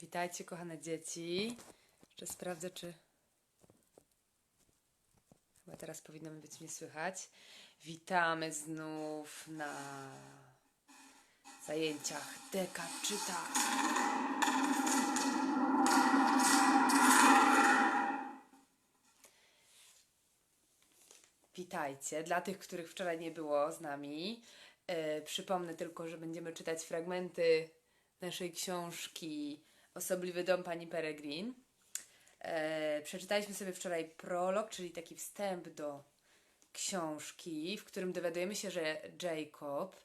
Witajcie, kochane dzieci. Jeszcze sprawdzę, czy. Chyba teraz powinno być mnie słychać. Witamy znów na zajęciach Deka Czyta. Witajcie. Dla tych, których wczoraj nie było z nami, e, przypomnę tylko, że będziemy czytać fragmenty naszej książki Osobliwy dom pani Peregrin. E, przeczytaliśmy sobie wczoraj prolog, czyli taki wstęp do książki, w którym dowiadujemy się, że Jacob,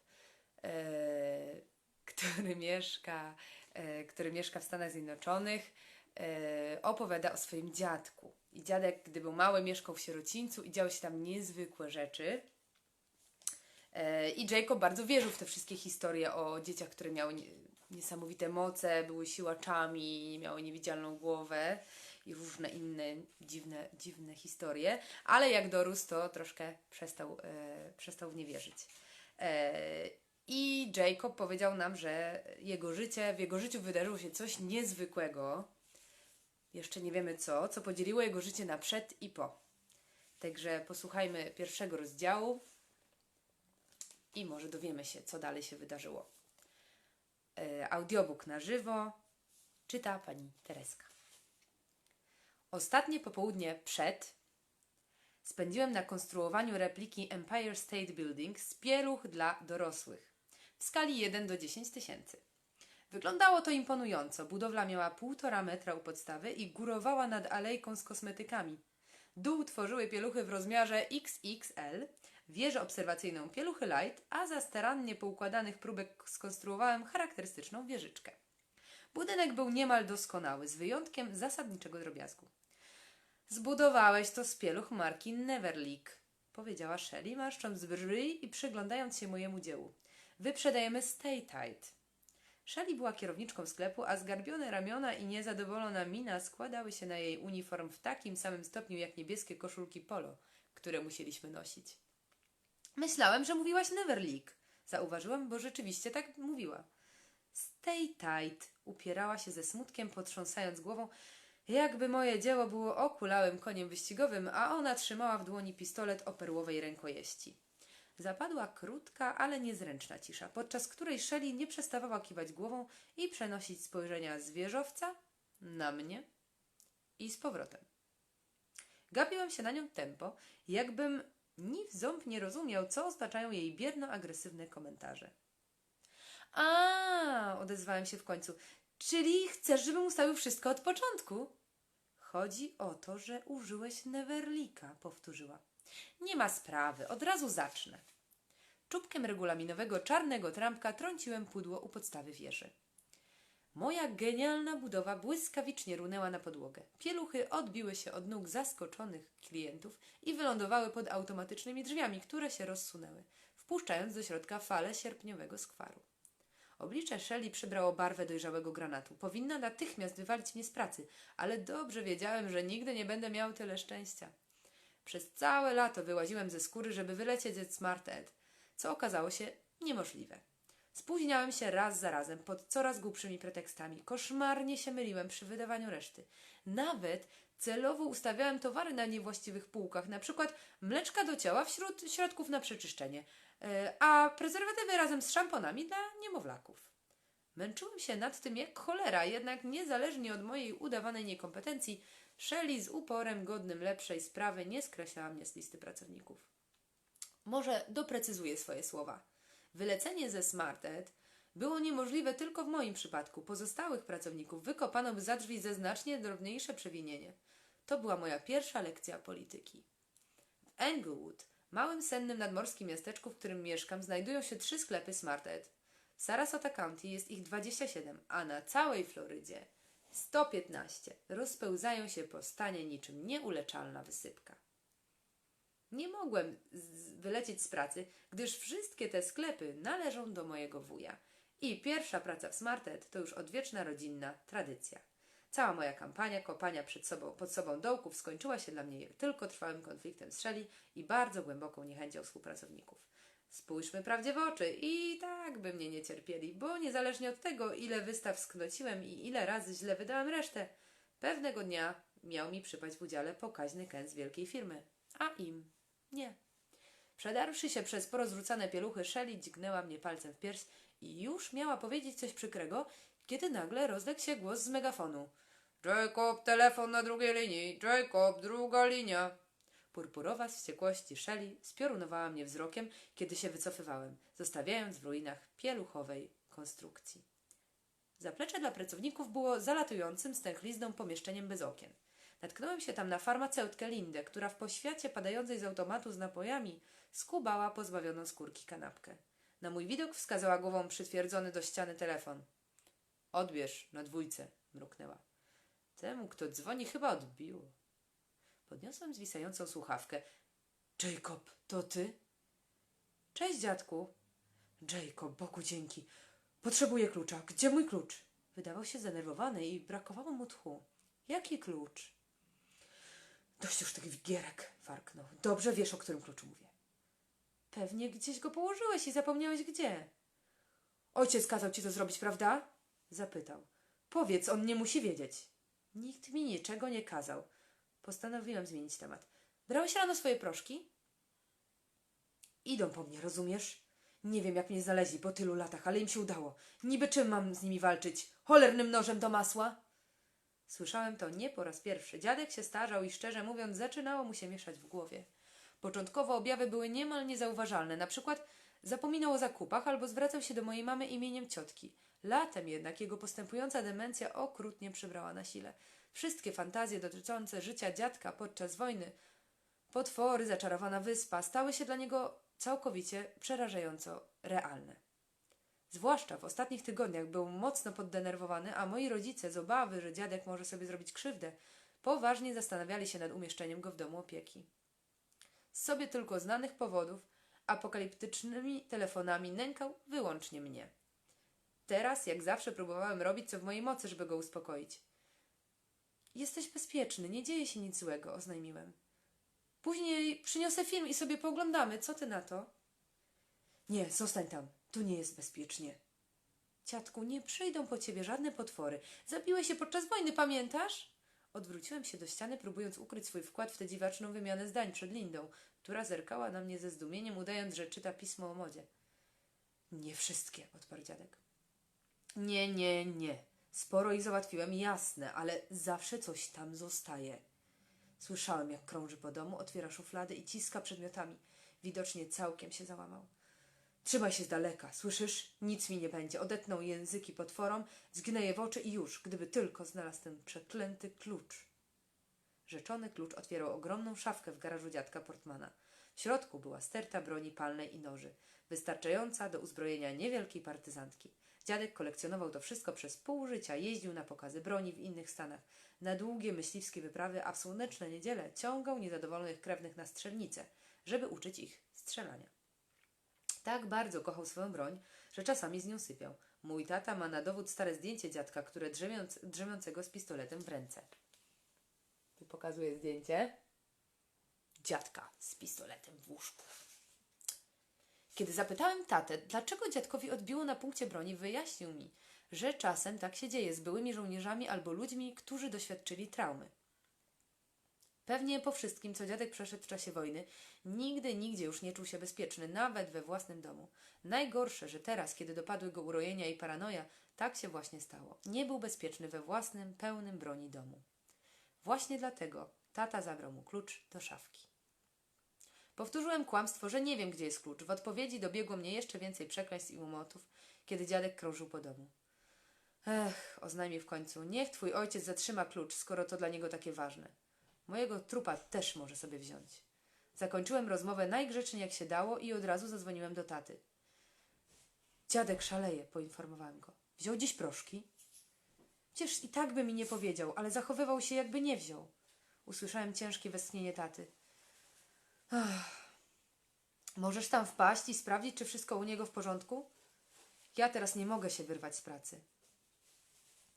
e, który mieszka, e, który mieszka w Stanach Zjednoczonych, e, opowiada o swoim dziadku. I dziadek, gdy był mały, mieszkał w sierocińcu i działy się tam niezwykłe rzeczy. E, I Jacob bardzo wierzył w te wszystkie historie o dzieciach, które miały niesamowite moce, były siłaczami, miały niewidzialną głowę i różne inne dziwne, dziwne historie, ale jak dorósł, to troszkę przestał, e, przestał w nie wierzyć. E, I Jacob powiedział nam, że jego życie, w jego życiu wydarzyło się coś niezwykłego, jeszcze nie wiemy co, co podzieliło jego życie na przed i po. Także posłuchajmy pierwszego rozdziału i może dowiemy się, co dalej się wydarzyło. E, audiobook na żywo czyta pani Tereska. Ostatnie popołudnie przed spędziłem na konstruowaniu repliki Empire State Building z pieluch dla dorosłych w skali 1 do 10 tysięcy. Wyglądało to imponująco. Budowla miała półtora metra u podstawy i górowała nad alejką z kosmetykami. Dół tworzyły pieluchy w rozmiarze XXL, wieżę obserwacyjną pieluchy light, a za starannie poukładanych próbek skonstruowałem charakterystyczną wieżyczkę. Budynek był niemal doskonały, z wyjątkiem zasadniczego drobiazgu. Zbudowałeś to z pieluch marki Neverleak, powiedziała Shelley, marszcząc brwi i przyglądając się mojemu dziełu. Wyprzedajemy Stay Tight. Shelley była kierowniczką sklepu, a zgarbione ramiona i niezadowolona mina składały się na jej uniform w takim samym stopniu jak niebieskie koszulki polo, które musieliśmy nosić. Myślałem, że mówiłaś Neverleak. Zauważyłam, bo rzeczywiście tak mówiła. Stay tight, upierała się ze smutkiem, potrząsając głową, jakby moje dzieło było okulałym koniem wyścigowym, a ona trzymała w dłoni pistolet o perłowej rękojeści. Zapadła krótka, ale niezręczna cisza, podczas której Shelley nie przestawała kiwać głową i przenosić spojrzenia z wieżowca na mnie i z powrotem. Gapiłam się na nią tempo, jakbym ni w ząb nie rozumiał, co oznaczają jej bierno-agresywne komentarze. A, odezwałem się w końcu. Czyli chcesz, żebym ustawił wszystko od początku? Chodzi o to, że użyłeś Neverlika, powtórzyła. Nie ma sprawy, od razu zacznę. Czubkiem regulaminowego czarnego trampka trąciłem pudło u podstawy wieży. Moja genialna budowa błyskawicznie runęła na podłogę. Pieluchy odbiły się od nóg zaskoczonych klientów i wylądowały pod automatycznymi drzwiami, które się rozsunęły, wpuszczając do środka falę sierpniowego skwaru. Oblicze Shelley przybrało barwę dojrzałego granatu. Powinna natychmiast wywalić mnie z pracy, ale dobrze wiedziałem, że nigdy nie będę miał tyle szczęścia. Przez całe lato wyłaziłem ze skóry, żeby wylecieć ze Smart Ed, co okazało się niemożliwe. Spóźniałem się raz za razem pod coraz głupszymi pretekstami. Koszmarnie się myliłem przy wydawaniu reszty. Nawet celowo ustawiałem towary na niewłaściwych półkach, na przykład mleczka do ciała wśród środków na przeczyszczenie, e, a prezerwatywy razem z szamponami dla niemowlaków. Męczyłem się nad tym jak cholera, jednak niezależnie od mojej udawanej niekompetencji, Shelley z uporem godnym lepszej sprawy nie skreślała mnie z listy pracowników. Może doprecyzuję swoje słowa. Wylecenie ze SmartEd było niemożliwe tylko w moim przypadku. Pozostałych pracowników wykopano by za drzwi ze znacznie drobniejsze przewinienie. To była moja pierwsza lekcja polityki. W Englewood, małym sennym nadmorskim miasteczku, w którym mieszkam, znajdują się trzy sklepy SmartEd. W Sarasota County jest ich 27, a na całej Florydzie 115 rozpełzają się po stanie niczym nieuleczalna wysypka. Nie mogłem wylecieć z pracy, gdyż wszystkie te sklepy należą do mojego wuja. I pierwsza praca w SmartEd to już odwieczna rodzinna tradycja. Cała moja kampania kopania sobą, pod sobą dołków skończyła się dla mnie tylko trwałym konfliktem z Shelley i bardzo głęboką niechęcią współpracowników. Spójrzmy prawdzie w oczy i tak by mnie nie cierpieli, bo niezależnie od tego, ile wystaw sknociłem i ile razy źle wydałem resztę, pewnego dnia miał mi przypaść w udziale pokaźny kęs wielkiej firmy, a im nie. Przedarwszy się przez porozrzucane pieluchy, Shelly dźgnęła mnie palcem w pierś i już miała powiedzieć coś przykrego, kiedy nagle rozległ się głos z megafonu. Jacob, telefon na drugiej linii! Jacob, druga linia! Purpurowa z wściekłości Shelly spiorunowała mnie wzrokiem, kiedy się wycofywałem, zostawiając w ruinach pieluchowej konstrukcji. Zaplecze dla pracowników było zalatującym stęchlizną pomieszczeniem bez okien. Natknąłem się tam na farmaceutkę Lindę, która w poświacie padającej z automatu z napojami skubała pozbawioną skórki kanapkę. Na mój widok wskazała głową przytwierdzony do ściany telefon. Odbierz na dwójce, mruknęła. Temu, kto dzwoni, chyba odbiło. Podniosłem zwisającą słuchawkę. Jacob, to ty? Cześć, dziadku. Jacob, Bogu dzięki. Potrzebuję klucza. Gdzie mój klucz? Wydawał się zdenerwowany i brakowało mu tchu. Jaki klucz? Dość już tych wigierek, warknął. Dobrze wiesz, o którym kluczu mówię. Pewnie gdzieś go położyłeś i zapomniałeś gdzie. Ojciec kazał ci to zrobić, prawda? Zapytał. Powiedz, on nie musi wiedzieć. Nikt mi niczego nie kazał. Postanowiłem zmienić temat. Brałeś rano swoje proszki? Idą po mnie, rozumiesz? Nie wiem, jak mnie znaleźli po tylu latach, ale im się udało. Niby czym mam z nimi walczyć? Cholernym nożem do masła? Słyszałem to nie po raz pierwszy. Dziadek się starzał i szczerze mówiąc zaczynało mu się mieszać w głowie. Początkowo objawy były niemal niezauważalne. Na przykład zapominał o zakupach albo zwracał się do mojej mamy imieniem ciotki. Latem jednak jego postępująca demencja okrutnie przybrała na sile. Wszystkie fantazje dotyczące życia dziadka podczas wojny, potwory, zaczarowana wyspa, stały się dla niego całkowicie przerażająco realne. Zwłaszcza w ostatnich tygodniach był mocno poddenerwowany, a moi rodzice z obawy, że dziadek może sobie zrobić krzywdę, poważnie zastanawiali się nad umieszczeniem go w domu opieki. Z sobie tylko znanych powodów apokaliptycznymi telefonami nękał wyłącznie mnie. Teraz, jak zawsze, próbowałem robić co w mojej mocy, żeby go uspokoić. Jesteś bezpieczny, nie dzieje się nic złego, oznajmiłem. Później przyniosę film i sobie pooglądamy. Co ty na to? Nie, zostań tam. Tu nie jest bezpiecznie. Ciatku, nie przyjdą po ciebie żadne potwory. Zabiłeś się podczas wojny, pamiętasz? Odwróciłem się do ściany, próbując ukryć swój wkład w tę dziwaczną wymianę zdań przed Lindą, która zerkała na mnie ze zdumieniem, udając, że czyta pismo o modzie. Nie wszystkie, odparł dziadek. Nie, nie, nie. Sporo ich załatwiłem, jasne, ale zawsze coś tam zostaje. Słyszałem, jak krąży po domu, otwiera szuflady i ciska przedmiotami. Widocznie całkiem się załamał. Trzymaj się z daleka, słyszysz? Nic mi nie będzie. Odetnął języki potworom, zgneje w oczy i już, gdyby tylko znalazł ten przeklęty klucz. Rzeczony klucz otwierał ogromną szafkę w garażu dziadka Portmana. W środku była sterta broni palnej i noży, wystarczająca do uzbrojenia niewielkiej partyzantki. Dziadek kolekcjonował to wszystko przez pół życia, jeździł na pokazy broni w innych stanach, na długie myśliwskie wyprawy, a w słoneczne niedziele ciągał niezadowolonych krewnych na strzelnicę, żeby uczyć ich strzelania. Tak bardzo kochał swoją broń, że czasami z nią sypiał. Mój tata ma na dowód stare zdjęcie dziadka, które drzemiąc, drzemiącego z pistoletem w ręce. Tu pokazuję zdjęcie dziadka z pistoletem w łóżku. Kiedy zapytałem tatę, dlaczego dziadkowi odbiło na punkcie broni, wyjaśnił mi, że czasem tak się dzieje z byłymi żołnierzami albo ludźmi, którzy doświadczyli traumy. Pewnie po wszystkim, co dziadek przeszedł w czasie wojny, nigdy, nigdzie już nie czuł się bezpieczny, nawet we własnym domu. Najgorsze, że teraz, kiedy dopadły go urojenia i paranoja, tak się właśnie stało. Nie był bezpieczny we własnym, pełnym broni domu. Właśnie dlatego tata zabrał mu klucz do szafki. Powtórzyłem kłamstwo, że nie wiem, gdzie jest klucz. W odpowiedzi dobiegło mnie jeszcze więcej przekleństw i umotów, kiedy dziadek krążył po domu. Ech, oznajmił w końcu, niech twój ojciec zatrzyma klucz, skoro to dla niego takie ważne. Mojego trupa też może sobie wziąć. Zakończyłem rozmowę najgrzeczniej jak się dało i od razu zadzwoniłem do taty. Dziadek szaleje, poinformowałem go. Wziął dziś proszki? Przecież i tak by mi nie powiedział, ale zachowywał się jakby nie wziął. Usłyszałem ciężkie westchnienie taty. Ach. Możesz tam wpaść i sprawdzić, czy wszystko u niego w porządku? Ja teraz nie mogę się wyrwać z pracy.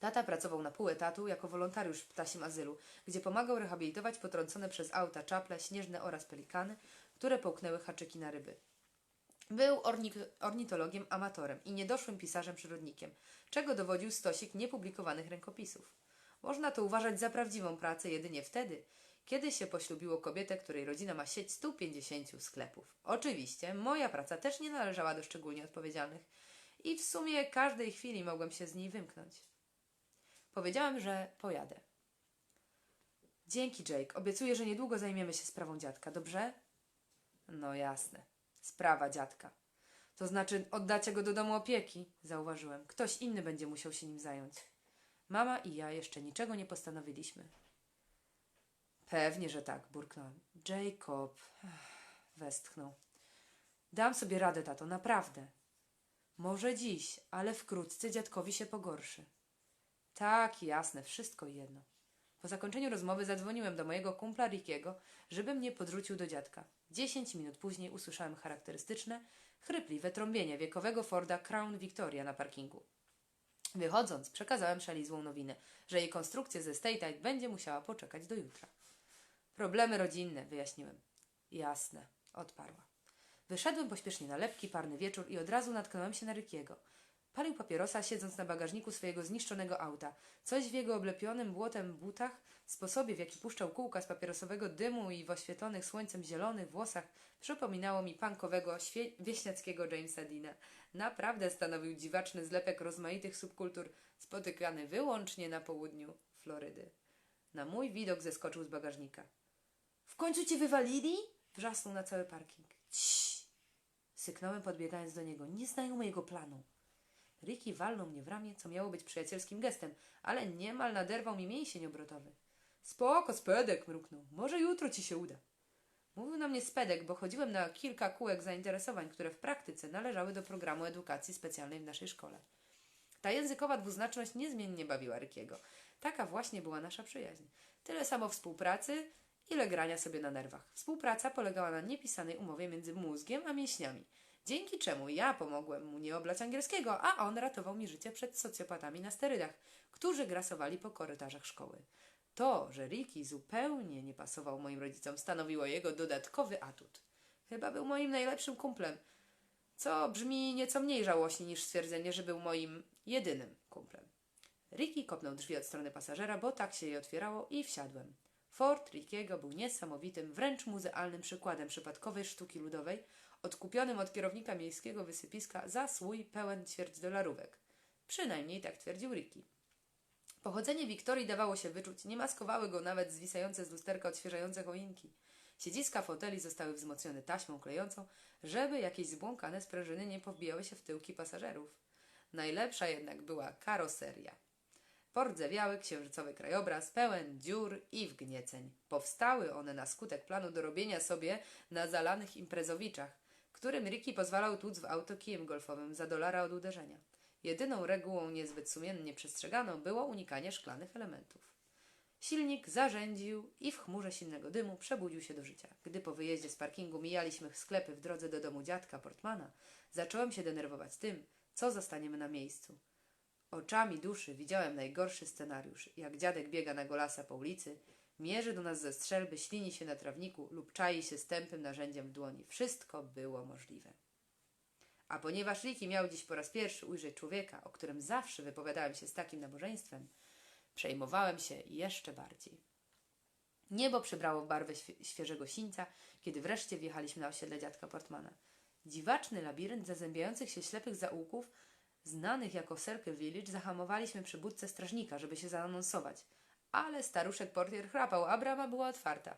Tata pracował na pół etatu jako wolontariusz w ptasim azylu, gdzie pomagał rehabilitować potrącone przez auta czaple, śnieżne oraz pelikany, które połknęły haczyki na ryby. Był ornitologiem amatorem i niedoszłym pisarzem przyrodnikiem, czego dowodził stosik niepublikowanych rękopisów. Można to uważać za prawdziwą pracę jedynie wtedy, kiedy się poślubiło kobietę, której rodzina ma sieć 150 sklepów. Oczywiście, moja praca też nie należała do szczególnie odpowiedzialnych i w sumie każdej chwili mogłem się z niej wymknąć. Powiedziałem, że pojadę. Dzięki, Jake. Obiecuję, że niedługo zajmiemy się sprawą dziadka, dobrze? No jasne. Sprawa dziadka. To znaczy oddacie go do domu opieki, zauważyłem. Ktoś inny będzie musiał się nim zająć. Mama i ja jeszcze niczego nie postanowiliśmy. Pewnie, że tak, burknąłem. Jacob, westchnął. Dam sobie radę, tato, naprawdę. Może dziś, ale wkrótce dziadkowi się pogorszy. Tak, jasne, wszystko jedno. Po zakończeniu rozmowy zadzwoniłem do mojego kumpla Rickiego, żeby mnie podrzucił do dziadka. Dziesięć minut później usłyszałem charakterystyczne, chrypliwe trąbienie wiekowego Forda Crown Victoria na parkingu. Wychodząc, przekazałem Shelley złą nowinę, że jej konstrukcja ze State Aid będzie musiała poczekać do jutra. Problemy rodzinne, wyjaśniłem. Jasne, odparła. Wyszedłem pośpiesznie na lepki, parny wieczór i od razu natknąłem się na Rykiego. Palił papierosa, siedząc na bagażniku swojego zniszczonego auta. Coś w jego oblepionym błotem butach, sposobie w jaki puszczał kółka z papierosowego dymu i w oświetlonych słońcem zielonych włosach przypominało mi punkowego, świe- wieśniackiego Jamesa Deana. Naprawdę stanowił dziwaczny zlepek rozmaitych subkultur, spotykany wyłącznie na południu Florydy. Na mój widok zeskoczył z bagażnika. W końcu cię wywalili? Wrzasnął na cały parking. Cii! Syknąłem podbiegając do niego. Nie znają mojego planu. Ricky walnął mnie w ramię, co miało być przyjacielskim gestem, ale niemal naderwał mi mięsień obrotowy. Spoko, spedek, mruknął. Może jutro ci się uda. Mówił na mnie spedek, bo chodziłem na kilka kółek zainteresowań, które w praktyce należały do programu edukacji specjalnej w naszej szkole. Ta językowa dwuznaczność niezmiennie bawiła Rykiego. Taka właśnie była nasza przyjaźń. Tyle samo współpracy, ile grania sobie na nerwach. Współpraca polegała na niepisanej umowie między mózgiem a mięśniami, dzięki czemu ja pomogłem mu nie oblać angielskiego, a on ratował mi życie przed socjopatami na sterydach, którzy grasowali po korytarzach szkoły. To, że Ricky zupełnie nie pasował moim rodzicom, stanowiło jego dodatkowy atut. Chyba był moim najlepszym kumplem, co brzmi nieco mniej żałośnie niż stwierdzenie, że był moim jedynym kumplem. Ricky kopnął drzwi od strony pasażera, bo tak się je otwierało i wsiadłem. Ford Rickiego był niesamowitym, wręcz muzealnym przykładem przypadkowej sztuki ludowej, odkupionym od kierownika miejskiego wysypiska za słój pełen ćwierć dolarówek. Przynajmniej tak twierdził Ricky. Pochodzenie Wiktorii dawało się wyczuć, nie maskowały go nawet zwisające z lusterka odświeżające choinki. Siedziska foteli zostały wzmocnione taśmą klejącą, żeby jakieś zbłąkane sprężyny nie powbijały się w tyłki pasażerów. Najlepsza jednak była karoseria. Pordzewiały księżycowy krajobraz, pełen dziur i wgnieceń. Powstały one na skutek planu do robienia sobie na zalanych imprezowiczach, którym Ricky pozwalał tłuc w auto kijem golfowym za dolara od uderzenia. Jedyną regułą niezbyt sumiennie przestrzeganą było unikanie szklanych elementów. Silnik zarzędził i w chmurze silnego dymu przebudził się do życia. Gdy po wyjeździe z parkingu mijaliśmy sklepy w drodze do domu dziadka Portmana, zacząłem się denerwować tym, co zostaniemy na miejscu. Oczami duszy widziałem najgorszy scenariusz, jak dziadek biega na golasa po ulicy, mierzy do nas ze strzelby, ślini się na trawniku lub czai się z tępym narzędziem w dłoni. Wszystko było możliwe. A ponieważ Ricky miał dziś po raz pierwszy ujrzeć człowieka, o którym zawsze wypowiadałem się z takim nabożeństwem, przejmowałem się jeszcze bardziej. Niebo przybrało barwę świe- świeżego sińca, kiedy wreszcie wjechaliśmy na osiedle dziadka Portmana. Dziwaczny labirynt zazębiających się ślepych zaułków, znanych jako Circle Village, zahamowaliśmy przy budce strażnika, żeby się zaanonsować. Ale staruszek portier chrapał, a brama była otwarta.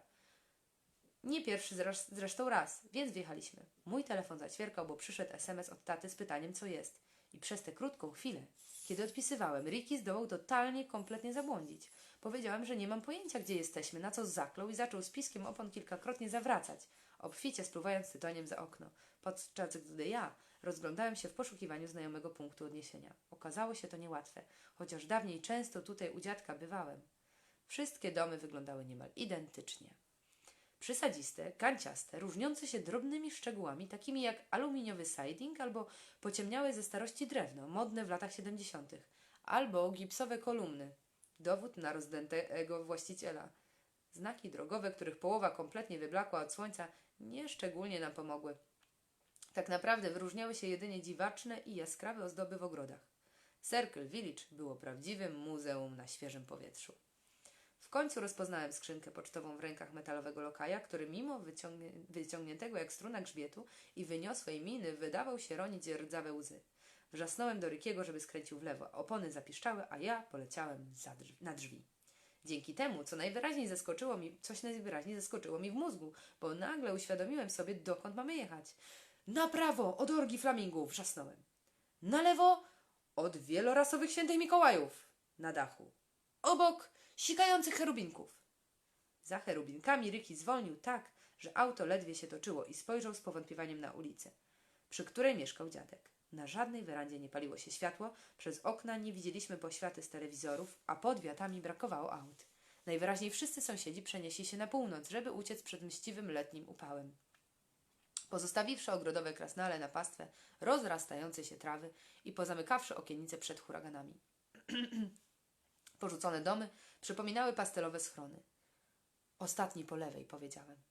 Nie pierwszy zresz- zresztą raz, więc wjechaliśmy. Mój telefon zaćwierkał, bo przyszedł SMS od taty z pytaniem, co jest. I przez tę krótką chwilę, kiedy odpisywałem, Ricky zdołał totalnie, kompletnie zabłądzić. Powiedziałem, że nie mam pojęcia, gdzie jesteśmy, na co zaklął i zaczął z piskiem opon kilkakrotnie zawracać, obficie spluwając tytoniem za okno, podczas gdy ja rozglądałem się w poszukiwaniu znajomego punktu odniesienia. Okazało się to niełatwe, chociaż dawniej często tutaj u dziadka bywałem. Wszystkie domy wyglądały niemal identycznie. Przysadziste, kanciaste, różniące się drobnymi szczegółami, takimi jak aluminiowy siding albo pociemniałe ze starości drewno, modne w latach 70., albo gipsowe kolumny, dowód na rozdętego właściciela. Znaki drogowe, których połowa kompletnie wyblakła od słońca, nieszczególnie nam pomogły. Tak naprawdę wyróżniały się jedynie dziwaczne i jaskrawe ozdoby w ogrodach. Circle Village było prawdziwym muzeum na świeżym powietrzu. W końcu rozpoznałem skrzynkę pocztową w rękach metalowego lokaja, który mimo wyciągnie, wyciągniętego jak struna grzbietu i wyniosłej miny wydawał się ronić rdzawe łzy. Wrzasnąłem do Rykiego, żeby skręcił w lewo. Opony zapiszczały, a ja poleciałem za drz- na drzwi. Dzięki temu, co najwyraźniej zaskoczyło mi, coś najwyraźniej zaskoczyło mi w mózgu, bo nagle uświadomiłem sobie, dokąd mamy jechać. Na prawo, od orgi flamingów, wrzasnąłem. Na lewo, od wielorasowych świętych Mikołajów, na dachu. Obok, sikających cherubinków. Za cherubinkami Ryki zwolnił tak, że auto ledwie się toczyło i spojrzał z powątpiewaniem na ulicę, przy której mieszkał dziadek. Na żadnej werandzie nie paliło się światło, przez okna nie widzieliśmy poświaty z telewizorów, a pod wiatami brakowało aut. Najwyraźniej wszyscy sąsiedzi przenieśli się na północ, żeby uciec przed mściwym letnim upałem. Pozostawiwszy ogrodowe krasnale na pastwę rozrastającej się trawy i pozamykawszy okiennice przed huraganami. Porzucone domy przypominały pastelowe schrony. Ostatni po lewej, powiedziałem.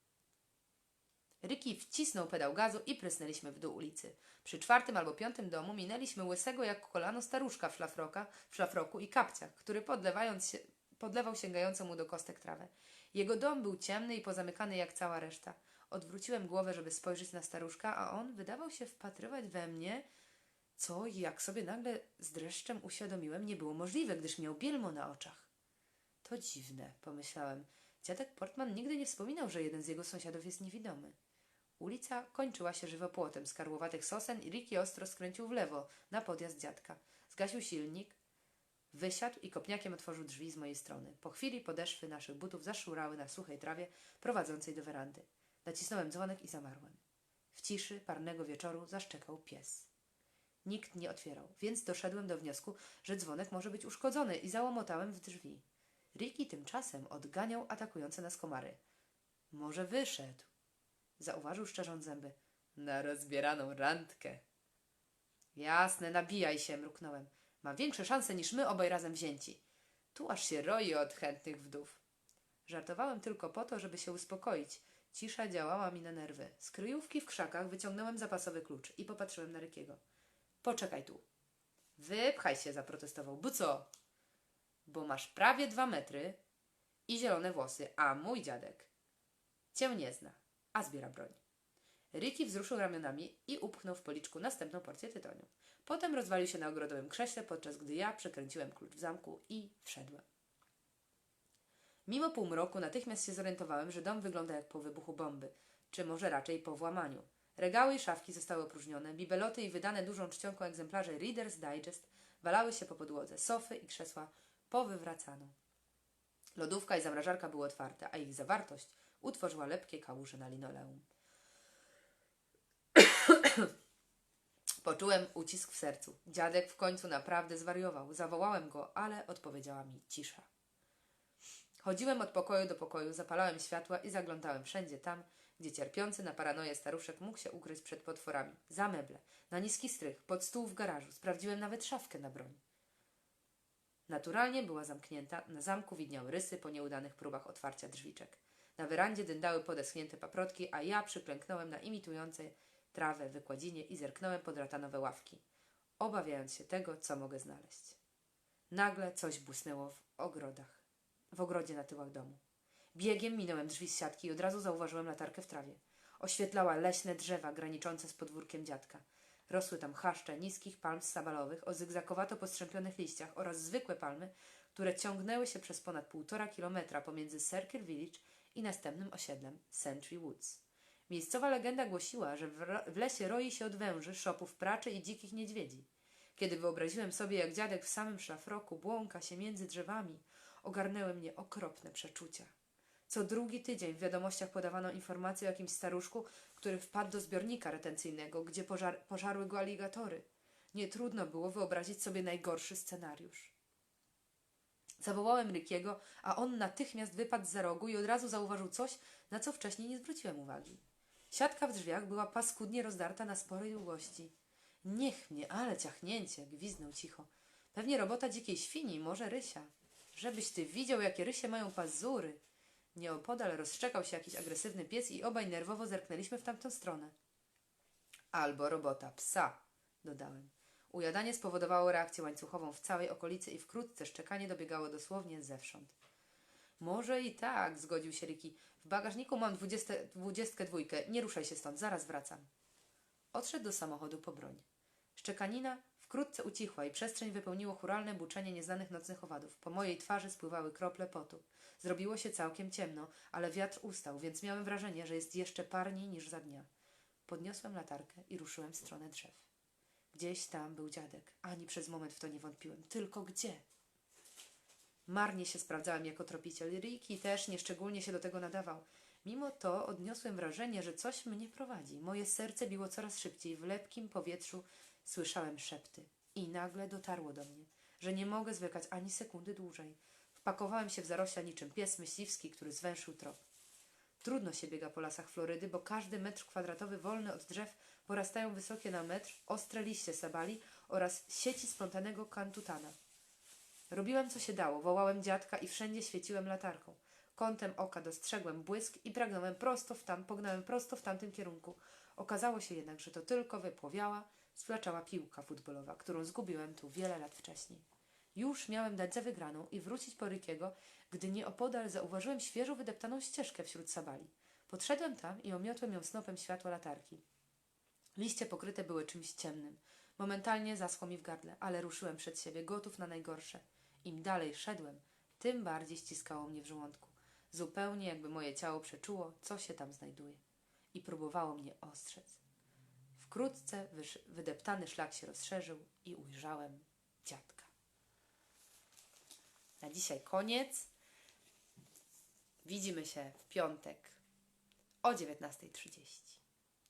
Ryki wcisnął pedał gazu i prysnęliśmy w dół ulicy. Przy czwartym albo piątym domu minęliśmy łysego jak kolano staruszka w, szlafroka, w szlafroku i kapciach, który podlewając się, podlewał sięgającą mu do kostek trawę. Jego dom był ciemny i pozamykany jak cała reszta. Odwróciłem głowę, żeby spojrzeć na staruszka, a on wydawał się wpatrywać we mnie, co, jak sobie nagle z dreszczem uświadomiłem, nie było możliwe, gdyż miał bielmo na oczach. To dziwne, pomyślałem. Dziadek Portman nigdy nie wspominał, że jeden z jego sąsiadów jest niewidomy. Ulica kończyła się żywopłotem z karłowatych sosen i Ricky ostro skręcił w lewo, na podjazd dziadka. Zgasił silnik, wysiadł i kopniakiem otworzył drzwi z mojej strony. Po chwili podeszwy naszych butów zaszurały na suchej trawie prowadzącej do werandy. Nacisnąłem dzwonek i zamarłem. W ciszy parnego wieczoru zaszczekał pies. Nikt nie otwierał, więc doszedłem do wniosku, że dzwonek może być uszkodzony i załomotałem w drzwi. Ricky tymczasem odganiał atakujące nas komary. Może wyszedł. Zauważył szczerząc zęby. Na rozbieraną randkę. Jasne, nabijaj się, mruknąłem. Ma większe szanse niż my obaj razem wzięci. Tu aż się roi od chętnych wdów. Żartowałem tylko po to, żeby się uspokoić. Cisza działała mi na nerwy. Z kryjówki w krzakach wyciągnąłem zapasowy klucz i popatrzyłem na Rykiego. Poczekaj tu. Wypchaj się, zaprotestował. Bo co? Bo masz prawie dwa metry i zielone włosy, a mój dziadek cię nie zna, a zbiera broń. Ricky wzruszył ramionami i upchnął w policzku następną porcję tytoniu. Potem rozwalił się na ogrodowym krześle, podczas gdy ja przekręciłem klucz w zamku i wszedłem. Mimo półmroku natychmiast się zorientowałem, że dom wygląda jak po wybuchu bomby, czy może raczej po włamaniu. Regały i szafki zostały opróżnione, bibeloty i wydane dużą czcionką egzemplarze Reader's Digest walały się po podłodze, sofy i krzesła powywracano. Lodówka i zamrażarka były otwarte, a ich zawartość utworzyła lepkie kałuże na linoleum. Poczułem ucisk w sercu. Dziadek w końcu naprawdę zwariował. Zawołałem go, ale odpowiedziała mi cisza. Chodziłem od pokoju do pokoju, zapalałem światła i zaglądałem wszędzie tam, gdzie cierpiący na paranoję staruszek mógł się ukryć przed potworami. Za meble, na niski strych, pod stół w garażu. Sprawdziłem nawet szafkę na broń. Naturalnie była zamknięta, na zamku widniały rysy po nieudanych próbach otwarcia drzwiczek. Na werandzie dyndały podeschnięte paprotki, a ja przyklęknąłem na imitującej trawę wykładzinie i zerknąłem pod ratanowe ławki, obawiając się tego, co mogę znaleźć. Nagle coś błysnęło w ogrodach, w ogrodzie na tyłach domu. Biegiem minąłem drzwi z siatki i od razu zauważyłem latarkę w trawie. Oświetlała leśne drzewa graniczące z podwórkiem dziadka. Rosły tam chaszcze niskich palm sabalowych o zygzakowato postrzępionych liściach oraz zwykłe palmy, które ciągnęły się przez ponad półtora kilometra pomiędzy Circle Village i następnym osiedlem Century Woods. Miejscowa legenda głosiła, że w, lesie roi się od węży, szopów praczy i dzikich niedźwiedzi. Kiedy wyobraziłem sobie, jak dziadek w samym szlafroku błąka się między drzewami, ogarnęły mnie okropne przeczucia. Co drugi tydzień w wiadomościach podawano informacje o jakimś staruszku, który wpadł do zbiornika retencyjnego, gdzie pożar, pożarły go aligatory. Nie trudno było wyobrazić sobie najgorszy scenariusz. Zawołałem Rykiego, a on natychmiast wypadł za rogu i od razu zauważył coś, na co wcześniej nie zwróciłem uwagi. Siatka w drzwiach była paskudnie rozdarta na sporej długości. Niech mnie, ale ciachnięcie, gwiznął cicho. Pewnie robota dzikiej świni, może rysia. Żebyś ty widział, jakie rysie mają pazury. Nieopodal rozszczekał się jakiś agresywny pies i obaj nerwowo zerknęliśmy w tamtą stronę. Albo robota psa, dodałem. Ujadanie spowodowało reakcję łańcuchową w całej okolicy i wkrótce szczekanie dobiegało dosłownie zewsząd. Może i tak, zgodził się Ricky. W bagażniku mam dwudzieste, dwudziestkę dwójkę. Nie ruszaj się stąd, zaraz wracam. Odszedł do samochodu po broń. Szczekanina wkrótce ucichła i przestrzeń wypełniło churalne buczenie nieznanych nocnych owadów. Po mojej twarzy spływały krople potu. Zrobiło się całkiem ciemno, ale wiatr ustał, więc miałem wrażenie, że jest jeszcze parniej niż za dnia. Podniosłem latarkę i ruszyłem w stronę drzew. Gdzieś tam był dziadek. Ani przez moment w to nie wątpiłem. Tylko gdzie? Marnie się sprawdzałem jako tropiciel. Ricky też nieszczególnie się do tego nadawał. Mimo to odniosłem wrażenie, że coś mnie prowadzi. Moje serce biło coraz szybciej. W lepkim powietrzu słyszałem szepty. I nagle dotarło do mnie, że nie mogę zwlekać ani sekundy dłużej. Wpakowałem się w zarośla niczym pies myśliwski, który zwęszył trop. Trudno się biega po lasach Florydy, bo każdy metr kwadratowy wolny od drzew porastają wysokie na metr ostre liście sabali oraz sieci splątanego kantutana. Robiłem co się dało, wołałem dziadka i wszędzie świeciłem latarką. Kątem oka dostrzegłem błysk i pragnąłem prosto w tam, pognałem prosto w tamtym kierunku. Okazało się jednak, że to tylko wypłowiała, sflaczała piłka futbolowa, którą zgubiłem tu wiele lat wcześniej. Już miałem dać za wygraną i wrócić po Rykiego, gdy nieopodal zauważyłem świeżo wydeptaną ścieżkę wśród sabali. Podszedłem tam i omiotłem ją snopem światła latarki. Liście pokryte były czymś ciemnym. Momentalnie zaschło mi w gardle, ale ruszyłem przed siebie, gotów na najgorsze. Im dalej szedłem, tym bardziej ściskało mnie w żołądku. Zupełnie jakby moje ciało przeczuło, co się tam znajduje. I próbowało mnie ostrzec. Wkrótce wydeptany szlak się rozszerzył i ujrzałem dziadka. Na dzisiaj koniec. Widzimy się w piątek o 19.30.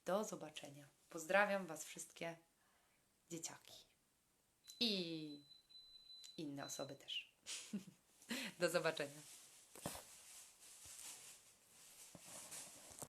Do zobaczenia. Pozdrawiam Was wszystkie dzieciaki. I inne osoby też. Do zobaczenia.